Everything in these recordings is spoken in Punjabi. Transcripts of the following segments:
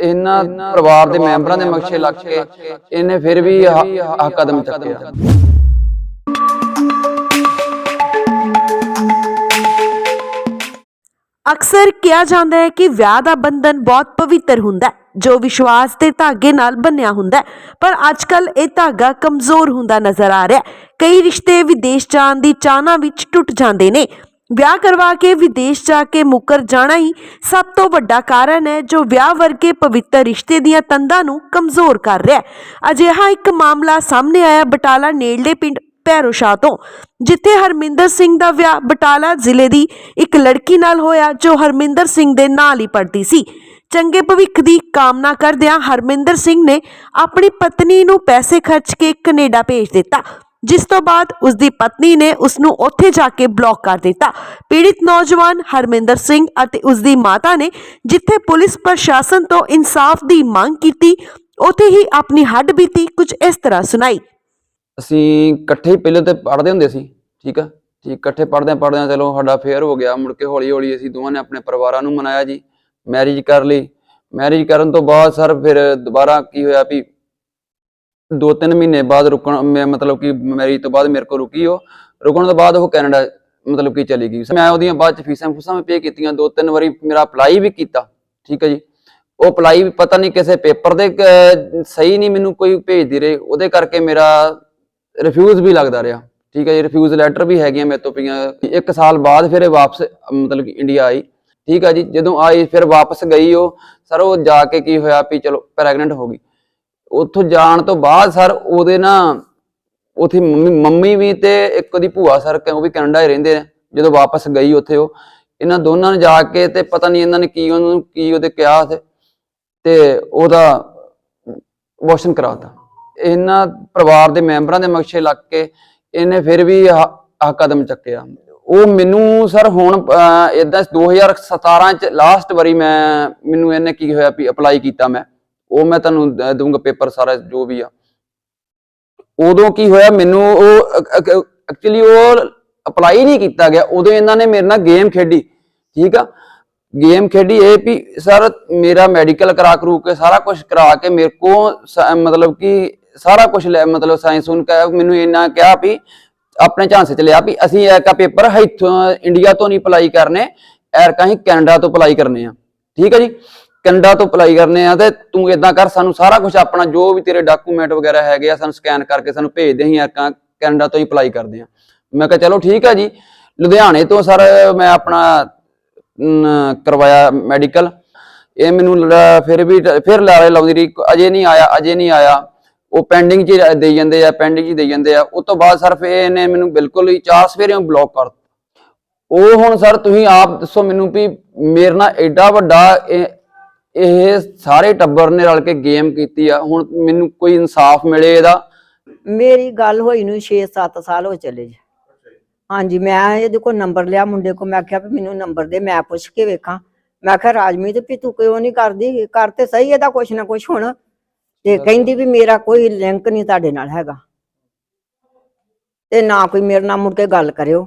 ਇਹਨਾਂ ਪਰਿਵਾਰ ਦੇ ਮੈਂਬਰਾਂ ਦੇ ਮਕਸ਼ੇ ਲੱਗ ਕੇ ਇਹਨੇ ਫਿਰ ਵੀ ਆਹ ਕਦਮ ਚੱਕਿਆ। ਅਕਸਰ ਕਿਹਾ ਜਾਂਦਾ ਹੈ ਕਿ ਵਿਆਹ ਦਾ ਬੰਧਨ ਬਹੁਤ ਪਵਿੱਤਰ ਹੁੰਦਾ ਹੈ ਜੋ ਵਿਸ਼ਵਾਸ ਦੇ ਧਾਗੇ ਨਾਲ ਬੰਨਿਆ ਹੁੰਦਾ ਹੈ। ਪਰ ਅੱਜਕੱਲ ਇਹ ਧਾਗਾ ਕਮਜ਼ੋਰ ਹੁੰਦਾ ਨਜ਼ਰ ਆ ਰਿਹਾ ਹੈ। ਕਈ ਰਿਸ਼ਤੇ ਵਿਦੇਸ਼ ਜਾਣ ਦੀ ਚਾਹਨਾ ਵਿੱਚ ਟੁੱਟ ਜਾਂਦੇ ਨੇ। ਵਿਆਹ ਕਰਵਾ ਕੇ ਵਿਦੇਸ਼ ਜਾ ਕੇ ਮੁੱਕਰ ਜਾਣਾ ਹੀ ਸਭ ਤੋਂ ਵੱਡਾ ਕਾਰਨ ਹੈ ਜੋ ਵਿਆਹ ਵਰਗੇ ਪਵਿੱਤਰ ਰਿਸ਼ਤੇ ਦੀਆਂ ਤੰਦਾਂ ਨੂੰ ਕਮਜ਼ੋਰ ਕਰ ਰਿਹਾ ਹੈ। ਅਜਿਹਾ ਇੱਕ ਮਾਮਲਾ ਸਾਹਮਣੇ ਆਇਆ ਬਟਾਲਾ ਨੇੜਲੇ ਪਿੰਡ ਭੈਰੋ ਸ਼ਾਹ ਤੋਂ, ਜਿੱਥੇ ਹਰਮਿੰਦਰ ਸਿੰਘ ਦਾ ਵਿਆਹ ਬਟਾਲਾ ਜ਼ਿਲ੍ਹੇ ਦੀ ਇੱਕ ਲੜਕੀ ਨਾਲ ਹੋਇਆ ਜੋ ਹਰਮਿੰਦਰ ਸਿੰਘ ਦੇ ਨਾਲ ਹੀ ਪੜਦੀ ਸੀ। ਚੰਗੇ ਭਵਿੱਖ ਦੀ ਕਾਮਨਾ ਕਰਦਿਆਂ ਹਰਮਿੰਦਰ ਸਿੰਘ ਨੇ ਆਪਣੀ ਪਤਨੀ ਨੂੰ ਪੈਸੇ ਖਰਚ ਕੇ ਕੈਨੇਡਾ ਭੇਜ ਦਿੱਤਾ। ਜਿਸ ਤੋਂ ਬਾਅਦ ਉਸ ਦੀ ਪਤਨੀ ਨੇ ਉਸ ਨੂੰ ਉੱਥੇ ਜਾ ਕੇ ਬਲੌਕ ਕਰ ਦਿੱਤਾ। ਪੀੜਿਤ ਨੌਜਵਾਨ ਹਰਮਿੰਦਰ ਸਿੰਘ ਅਤੇ ਉਸ ਦੀ ਮਾਤਾ ਨੇ ਜਿੱਥੇ ਪੁਲਿਸ ਪ੍ਰਸ਼ਾਸਨ ਤੋਂ ਇਨਸਾਫ ਦੀ ਮੰਗ ਕੀਤੀ, ਉੱਥੇ ਹੀ ਆਪਣੀ ਹੱਡ ਬੀਤੀ ਕੁਝ ਇਸ ਤਰ੍ਹਾਂ ਸੁਣਾਈ। ਅਸੀਂ ਇਕੱਠੇ ਹੀ ਪਹਿਲੇ ਤੇ ਪੜ੍ਹਦੇ ਹੁੰਦੇ ਸੀ, ਠੀਕ ਆ? ਠੀਕ ਇਕੱਠੇ ਪੜ੍ਹਦੇ ਪੜ੍ਹਦੇ ਚਲੋ ਸਾਡਾ ਫੇਅਰ ਹੋ ਗਿਆ, ਮੁੜ ਕੇ ਹੌਲੀ ਹੌਲੀ ਅਸੀਂ ਦੋਵਾਂ ਨੇ ਆਪਣੇ ਪਰਿਵਾਰਾਂ ਨੂੰ ਮਨਾਇਆ ਜੀ ਮੈਰਿਜ ਕਰ ਲਈ। ਮੈਰਿਜ ਕਰਨ ਤੋਂ ਬਾਅਦ ਸਰ ਫਿਰ ਦੁਬਾਰਾ ਕੀ ਹੋਇਆ ਵੀ ਦੋ ਤਿੰਨ ਮਹੀਨੇ ਬਾਅਦ ਰੁਕਣ, ਮੈਂ ਮਤਲਬ ਕਿ ਮੈਰਿਜ ਤੋਂ ਬਾਅਦ ਮੇਰੇ ਕੋਲ ਰੁਕੀ ਉਹ। ਰੁਕਣ ਤੋਂ ਬਾਅਦ ਉਹ ਕੈਨੇਡਾ ਮਤਲਬ ਕਿ ਚਲੀ ਗਈ। ਮੈਂ ਉਹਦੀਆਂ ਬਾਅਦ ਚ ਫੀਸਾਂ ਫੂਸਾਂ ਵੀ ਪੇ ਕੀਤੀਆਂ। ਦੋ ਤਿੰਨ ਵਾਰੀ ਮੇਰਾ ਅਪਲਾਈ ਵੀ ਕੀਤਾ। ਠੀਕ ਹੈ ਜੀ। ਉਹ ਅਪਲਾਈ ਵੀ ਪਤਾ ਨਹੀਂ ਕਿਸੇ ਪੇਪਰ ਦੇ ਸਹੀ ਨਹੀਂ ਮੈਨੂੰ ਕੋਈ ਭੇਜਦੀ ਰਹੇ। ਉਹਦੇ ਕਰਕੇ ਮੇਰਾ ਰਿਫਿਊਜ਼ ਵੀ ਲੱਗਦਾ ਰਿਹਾ। ਠੀਕ ਹੈ ਜੀ। ਰਿਫਿਊਜ਼ ਲੈਟਰ ਵੀ ਹੈਗੀਆਂ ਮੇਰੇ ਤੋਂ ਪਈਆਂ। ਇੱਕ ਸਾਲ ਬਾਅਦ ਫਿਰ ਇਹ ਵਾਪਸ, ਮਤਲਬ ਕਿ ਇੰਡੀਆ ਆਈ। ਠੀਕ ਹੈ ਜੀ। ਜਦੋਂ ਆਈ, ਫਿਰ ਵਾਪਸ ਗਈ ਉਹ। ਸਰ, ਉਹ ਜਾ ਕੇ ਕੀ ਹੋਇਆ ਵੀ ਚਲੋ ਪ੍ਰੈਗਨੈਂਟ ਹੋ ਗਈ। ਉੱਥੋਂ ਜਾਣ ਤੋਂ ਬਾਅਦ ਸਰ ਉਹਦੇ ਨਾ ਉਥੇ ਮੰਮੀ ਵੀ ਤੇ ਇੱਕ ਉਹਦੀ ਭੂਆ ਸਰ ਉਹ ਵੀ ਕੈਨੇਡਾ ਹੀ ਰਹਿੰਦੇ ਨੇ, ਜਦੋਂ ਵਾਪਸ ਗਈ ਉੱਥੇ ਉਹ, ਇਹਨਾਂ ਦੋਨਾਂ ਨੇ ਜਾ ਕੇ ਤੇ ਪਤਾ ਨਹੀਂ ਇਹਨਾਂ ਨੇ ਕੀ ਉਹਨੂੰ, ਕੀ ਉਹਦੇ ਕਿਹਾ ਤੇ ਉਹਦਾ ਅਬੋਰਸ਼ਨ ਕਰਾਤਾ। ਇਹਨਾਂ ਪਰਿਵਾਰ ਦੇ ਮੈਂਬਰਾਂ ਦੇ ਮਕਸ਼ੇ ਲੱਗ ਕੇ ਇਹਨੇ ਫਿਰ ਵੀ ਆਹ ਕਦਮ ਚੱਕਿਆ। ਉਹ ਮੈਨੂੰ ਸਰ ਹੁਣ ਇਦਾਂ 2017 ਚ ਲਾਸਟ ਵਾਰੀ ਮੈਂ, ਮੈਨੂੰ ਇਹਨੇ ਕੀ ਹੋਇਆ ਵੀ ਅਪਲਾਈ ਕੀਤਾ ਮੈਂ। ਉਹ ਮੈਂ ਤੁਹਾਨੂੰ ਦਊਂਗਾ ਪੇਪਰ ਸਾਰਾ ਜੋ ਵੀ ਆ। ਉਦੋਂ ਕੀ ਹੋਇਆ, ਮੈਨੂੰ ਉਹ ਐਕਚੁਅਲੀ ਉਹ ਅਪਲਾਈ ਨਹੀਂ ਕੀਤਾ ਗਿਆ। ਉਦੋਂ ਇਹਨਾਂ ਨੇ ਮੇਰੇ ਨਾਲ ਗੇਮ ਖੇਡੀ, ਠੀਕ ਆ? ਗੇਮ ਖੇਡੀ ਇਹ ਵੀ ਸਰ ਮੇਰਾ ਮੈਡੀਕਲ ਕਰਾ ਕਰੂ ਕੇ, ਸਾਰਾ ਕੁਝ ਕਰਾ ਕੇ ਮੇਰੇ ਕੋ ਮਤਲਬ ਕਿ ਸਾਰਾ ਕੁਝ ਮਤਲਬ ਸਾਇੰਸ ਸੁਣ ਕੇ ਮੈਨੂੰ ਇਹਨਾਂ ਕਿਹਾ ਵੀ ਆਪਣੇ ਝਾਂਸੇ ਚ ਲਿਆ ਵੀ ਅਸੀਂ ਐਕਾ ਪੇਪਰ ਇੱਥੋਂ ਇੰਡੀਆ ਤੋਂ ਨਹੀਂ ਅਪਲਾਈ ਕਰਨੇ, ਐਰਕਾ ਹੀ ਕੈਨੇਡਾ ਤੋਂ ਅਪਲਾਈ ਕਰਨੇ ਆ। ਠੀਕ ਹੈ ਜੀ? ਕੈਨੇਡਾ ਤੋਂ ਅਪਲਾਈ ਕਰਨੇ ਆ ਤੇ ਤੂੰ ਇਦਾਂ ਕਰ, ਸਾਨੂੰ ਸਾਰਾ ਕੁਝ ਆਪਣਾ, ਜੋ ਵੀ ਤੇਰੇ ਡਾਕੂਮੈਂਟ ਵਗੈਰਾ ਹੈਗੇ ਆ, ਸਾਨੂੰ ਸਕੈਨ ਕਰਕੇ ਸਾਨੂੰ ਭੇਜ ਦੇ, ਅਸੀਂ ਐਰਕਾ ਕੈਨੇਡਾ ਤੋਂ ਹੀ ਅਪਲਾਈ ਕਰਦੇ ਆ। ਮੈਂ ਕਿਹਾ ਚਲੋ ਠੀਕ ਹੈ ਜੀ, ਲੁਧਿਆਣੇ ਤੋਂ ਸਰ ਮੈਂ ਆਪਣਾ ਕਰਵਾਇਆ ਮੈਡੀਕਲ ਇਹ ਮੈਨੂੰ ਫਿਰ ਵੀ ਫਿਰ ਲਾਰੇ ਲਾਉਂਦੀ ਰਹੀ, ਅਜੇ ਨਹੀਂ ਆਇਆ, ਅਜੇ ਨਹੀਂ ਆਇਆ। ਉਹ ਪੈਂਡਿੰਗ 'ਚ ਦੇਈ ਜਾਂਦੇ ਆ ਪੈਂਡਿੰਗ 'ਚ ਦੇਈ ਜਾਂਦੇ ਆ। ਉਸ ਤੋਂ ਬਾਅਦ ਸਰ ਫਿਰ ਇਹਨੇ ਮੈਨੂੰ ਬਿਲਕੁਲ ਹੀ ਚਾਰ ਸਵੇਰੇ ਬਲੌਕ ਕਰ ਉਹ ਹੁਣ ਸਰ ਤੁਸੀਂ ਆਪ ਦੱਸੋ ਮੈਨੂੰ ਵੀ ਮੇਰੇ ਨਾਲ ਐਡਾ ਵੱਡਾ ਇਹ ਸਾਰੇ ਟੱਬਰ ਨੇ ਰਲ ਕੇ ਗੇਮ ਕੀਤੀ ਆ। ਹੁਣ ਮੈਨੂੰ ਕੋਈ ਇਨਸਾਫ ਮਿਲੇ ਇਹਦਾ? ਮੇਰੀ ਗੱਲ ਹੋਈ ਨੂੰ 6-7 ਸਾਲ ਹੋ ਚਲੇ ਜੀ। ਹਾਂਜੀ ਮੈਂ ਇਹਦੇ ਕੋਲ ਨੰਬਰ ਲਿਆ ਮੁੰਡੇ ਕੋ ਮੈਂ ਕਿਹਾ ਵੀ ਮੈਨੂੰ ਨੰਬਰ ਦੇ ਮੈਂ ਪੁੱਛ ਕੇ ਵੇਖਾਂ। ਮੈਂ ਕਿਹਾ ਰਾਜਮੀਤ ਵੀ ਤੂੰ ਕਿਉਂ ਨਹੀਂ ਕਰਦੀ? ਕਰ ਤੇ ਸਹੀ ਇਹਦਾ ਕੁਛ ਨਾ ਕੁਛ ਹੁਣ। ਤੇ ਕਹਿੰਦੀ ਵੀ ਮੇਰਾ ਕੋਈ ਲਿੰਕ ਨਹੀਂ ਤੁਹਾਡੇ ਨਾਲ ਹੈਗਾ। ਤੇ ਨਾ ਕੋਈ ਮੇਰੇ ਨਾਲ ਮੁੜ ਕੇ ਗੱਲ ਕਰਿਓ।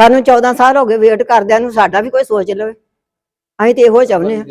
ਸਾਨੂੰ 14 ਸਾਲ ਹੋ ਗਏ ਵੇਟ ਕਰਦਿਆਂ ਨੂੰ, ਸਾਡਾ ਵੀ ਕੋਈ ਸੋਚ ਲਵੇ। ਅਸੀਂ ਤੇ ਇਹੋ ਚਾਹੁੰਦੇ ਆ